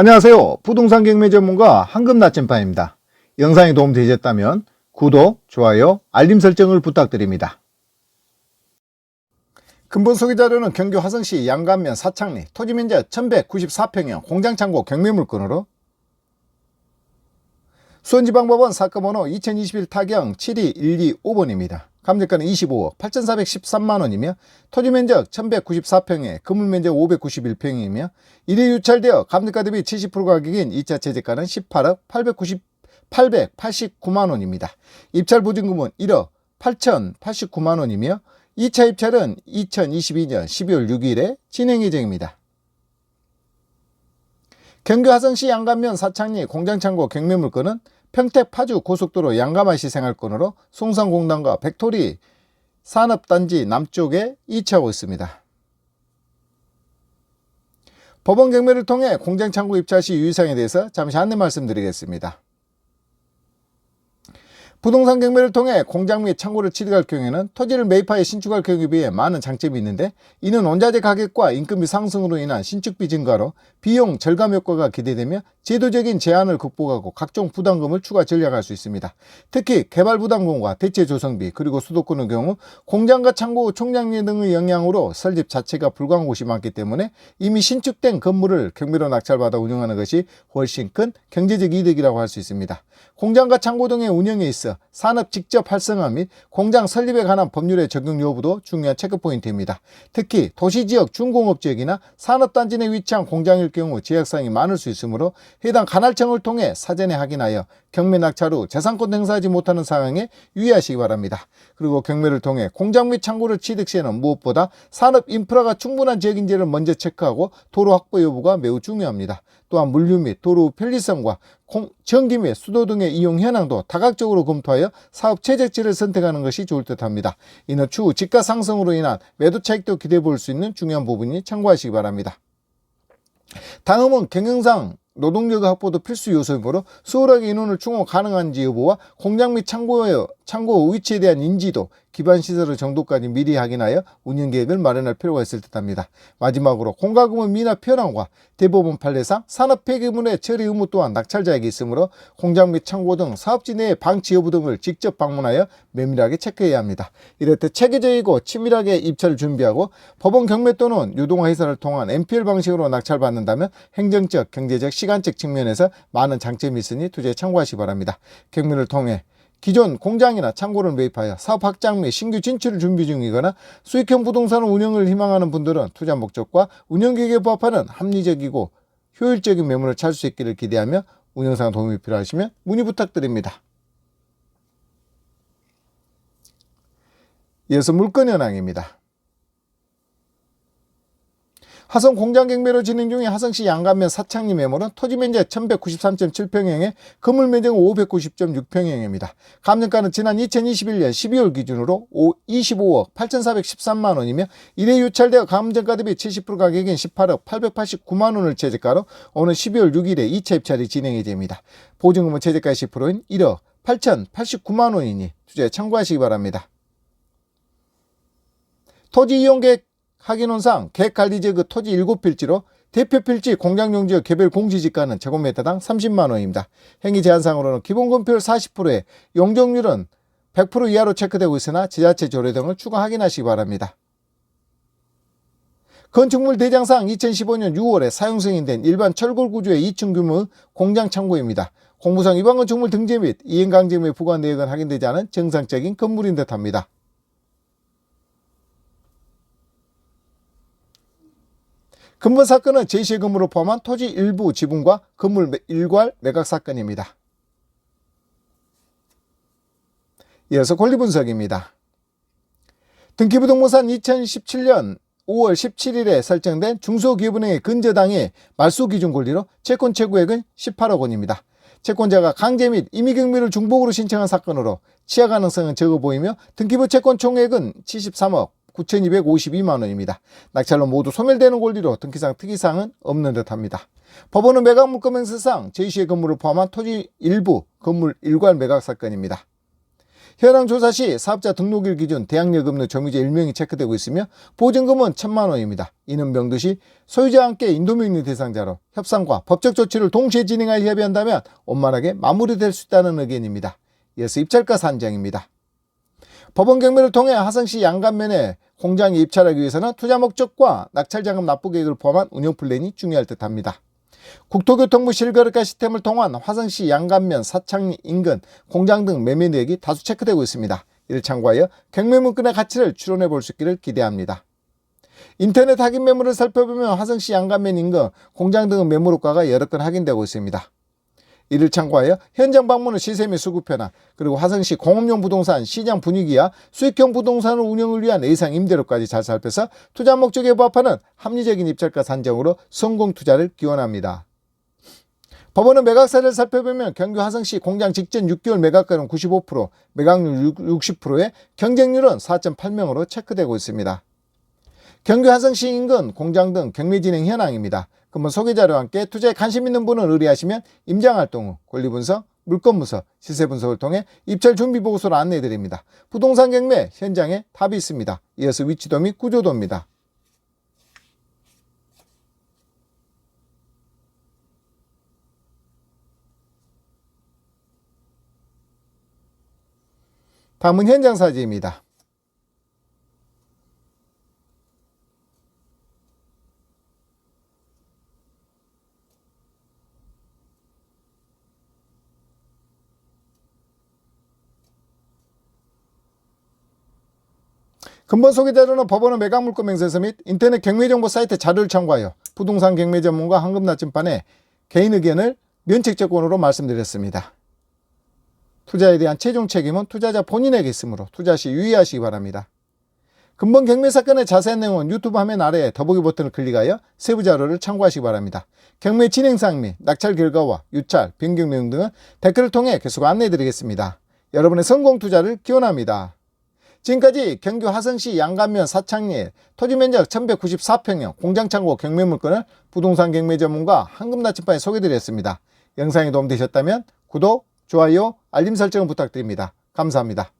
안녕하세요. 부동산 경매 전문가 황금 나침반입니다. 영상이 도움되셨다면 구독, 좋아요, 알림 설정을 부탁드립니다. 근본 소개 자료는 경기 화성시 양감면 사창리 토지 면적 1194평형 공장 창고 경매 물건으로 수원지방법원 사건 번호 2021 타경 72125번입니다. 감정가는 25억 8,413만원이며 토지 면적 1194평에 건물 면적 591평이며 일회 유찰되어 감정가 대비 70% 가격인 2차 채제가는 18억 890, 889만원입니다. 입찰 보증금은 1억 8,089만원이며 2차 입찰은 2022년 12월 6일에 진행 예정입니다. 경기 화성시 양감면 사창리 공장창고 경매 물건은 평택 파주 고속도로 양감IC 생활권으로 송산공단과 백토리 산업단지 남쪽에 이치하고 있습니다. 법원 경매를 통해 공장창고 입찰 시 유의사항에 대해서 잠시 안내 말씀드리겠습니다. 부동산 경매를 통해 공장 및 창고를 취득할 경우에는 토지를 매입하여 신축할 경우에 비해 많은 장점이 있는데 이는 원자재 가격과 인건비 상승으로 인한 신축비 증가로 비용 절감 효과가 기대되며 제도적인 제한을 극복하고 각종 부담금을 추가 전략할 수 있습니다. 특히 개발 부담금과 대체 조성비 그리고 수도권의 경우 공장과 창고 총량리 등의 영향으로 설립 자체가 불가한 곳이 많기 때문에 이미 신축된 건물을 경매로 낙찰받아 운영하는 것이 훨씬 큰 경제적 이득이라고 할 수 있습니다. 공장과 창고 등의 운영에 있어 산업 직접 활성화 및 공장 설립에 관한 법률의 적용 여부도 중요한 체크 포인트입니다. 특히 도시지역 중공업 지역이나 산업단지 내 위치한 공장일 경우 제약사항이 많을 수 있으므로 해당 관할청을 통해 사전에 확인하여 경매 낙찰 후 재산권 행사하지 못하는 상황에 유의하시기 바랍니다. 그리고 경매를 통해 공장 및 창고를 취득 시에는 무엇보다 산업 인프라가 충분한 지역인지를 먼저 체크하고 도로 확보 여부가 매우 중요합니다. 또한 물류 및 도로 편리성과 공- 전기 및 수도 등의 이용 현황도 다각적으로 검토하여 사업 최적지를 선택하는 것이 좋을 듯합니다. 이는 추후 집가 상승으로 인한 매도 차익도 기대해 볼 수 있는 중요한 부분이 참고하시기 바랍니다. 다음은 경영상 노동력 확보도 필수 요소이므로 수월하게 인원을 충원 가능한지 여부와 공장 및 창고의 창고 위치에 대한 인지도, 기반 시설의 정도까지 미리 확인하여 운영 계획을 마련할 필요가 있을 듯합니다. 마지막으로 공가금의 미납 현황과 대법원 판례상 산업 폐기물의 처리 의무 또한 낙찰자에게 있으므로 공장 및 창고 등 사업지 내의 방치 여부 등을 직접 방문하여 면밀하게 체크해야 합니다. 때 체계적이고 치밀하게 입찰을 준비하고 법원 경매 또는 유동화 회사를 통한 MPL 방식으로 낙찰받는다면 행정적, 경제적, 시간적 측면에서 많은 장점이 있으니 투자에 참고하시기 바랍니다. 경매를 통해 기존 공장이나 창고를 매입하여 사업 확장 및 신규 진출을 준비 중이거나 수익형 부동산 운영을 희망하는 분들은 투자 목적과 운영 계획에 부합하는 합리적이고 효율적인 매물을 찾을 수 있기를 기대하며 운영상 도움이 필요하시면 문의 부탁드립니다. 이어서 물건 현황입니다. 화성 공장 경매로 진행 중인 화성시 양감면 사창리 매물은 토지 면적 1193.7평형에 건물 면적은 590.6평형입니다. 감정가는 지난 2021년 12월 기준으로 25억 8,413만 원이며 이래 유찰되어 감정가 대비 70% 가격인 18억 889만 원을 최저가로 오늘 12월 6일에 2차 입찰이 진행이 됩니다. 보증금은 최저가 10%인 1억 8,089만 원이니 투자에 참고하시기 바랍니다. 토지 이용 계획 확인원상 계획관리지역 그 토지 7필지로 대표 필지 공장용 지역 개별 공시지가는 제곱미터당 30만 원입니다. 행위 제한상으로는 기본건폐율 40%에 용적률은 100% 이하로 체크되고 있으나 지자체 조례 등을 추가 확인하시기 바랍니다. 건축물 대장상 2015년 6월에 사용 승인된 일반 철골 구조의 2층 규모 공장 창고입니다. 공무상 위반 건축물 등재 및 이행 강제에 부과한 내역은 확인되지 않은 정상적인 건물인 듯합니다. 근본 사건은 건물을 포함한 토지 일부 지분과 건물 매- 일괄 매각 사건입니다. 이어서 권리 분석입니다. 등기부등본상 2017년 5월 17일에 설정된 중소기업은행의 근저당의 말소 기준 권리로 채권 최고액은 18억 원입니다. 채권자가 강제 및 임의경매를 중복으로 신청한 사건으로 치하 가능성은 적어 보이며 등기부 채권 총액은 73억 9,252만 원입니다. 낙찰로 모두 소멸되는 권리로 등기상 특이사항은 없는 듯합니다. 법원은 매각 물건 행사상 제시의 건물을 포함한 토지 일부 건물 일괄 매각 사건입니다. 현황 조사 시 사업자 등록일 기준 대항력 없는 점유자 1명이 체크되고 있으며 보증금은 1천만 원입니다. 이는 명듯이 소유자와 함께 인도명령 대상자로 협상과 법적 조치를 동시에 진행할 협의한다면 원만하게 마무리될 수 있다는 의견입니다. 이어서 입찰가 산정입니다. 법원 경매를 통해 하성시 양간면에 공장에 입찰하기 위해서는 투자 목적과 낙찰자금 납부 계획을 포함한 운영 플랜이 중요할 듯합니다. 국토교통부 실거래가 시스템을 통한 화성시 양간면, 사창리 인근, 공장 등 매매 내역이 다수 체크되고 있습니다. 이를 참고하여 경매 문건의 가치를 추론해 볼 수 있기를 기대합니다. 인터넷 확인 매물을 살펴보면 화성시 양간면 인근, 공장 등의 매물 효과가 여러 건 확인되고 있습니다. 이를 참고하여 현장 방문은 시세 및 수급 변화, 그리고 화성시 공업용 부동산 시장 분위기와 수익형 부동산 운영을 위한 예상 임대료까지 잘 살펴서 투자 목적에 부합하는 합리적인 입찰가 산정으로 성공 투자를 기원합니다. 법원은 매각사를 살펴보면 경기 화성시 공장 직전 6개월 매각가는 95%, 매각률 60%에 경쟁률은 4.8명으로 체크되고 있습니다. 경기 화성시 인근 공장 등 경매 진행 현황입니다. 그러면 소개 자료와 함께 투자에 관심 있는 분은 의뢰하시면 임장활동 후 권리 분석, 물건 분석, 시세 분석을 통해 입찰 준비 보고서를 안내해 드립니다. 부동산 경매 현장에 답이 있습니다. 이어서 위치도 및 구조도입니다. 다음은 현장 사진입니다. 근본 소개 자료는 법원의 매각 물건 명세서 및 인터넷 경매 정보 사이트 자료를 참고하여 부동산 경매 전문가 황금 나침반에 개인 의견을 면책조건으로 말씀드렸습니다. 투자에 대한 최종 책임은 투자자 본인에게 있으므로 투자 시 유의하시기 바랍니다. 근본 경매 사건의 자세한 내용은 유튜브 화면 아래에 더보기 버튼을 클릭하여 세부 자료를 참고하시기 바랍니다. 경매 진행 사항 및 낙찰 결과와 유찰, 변경 내용 등은 댓글을 통해 계속 안내해 드리겠습니다. 여러분의 성공 투자를 기원합니다. 지금까지 경기 화성시 양간면 사창리에 토지 면적 1194평형 공장창고 경매 물건을 부동산 경매 전문가 황금나침반에 소개드렸습니다. 영상이 도움되셨다면 구독, 좋아요, 알림 설정을 부탁드립니다. 감사합니다.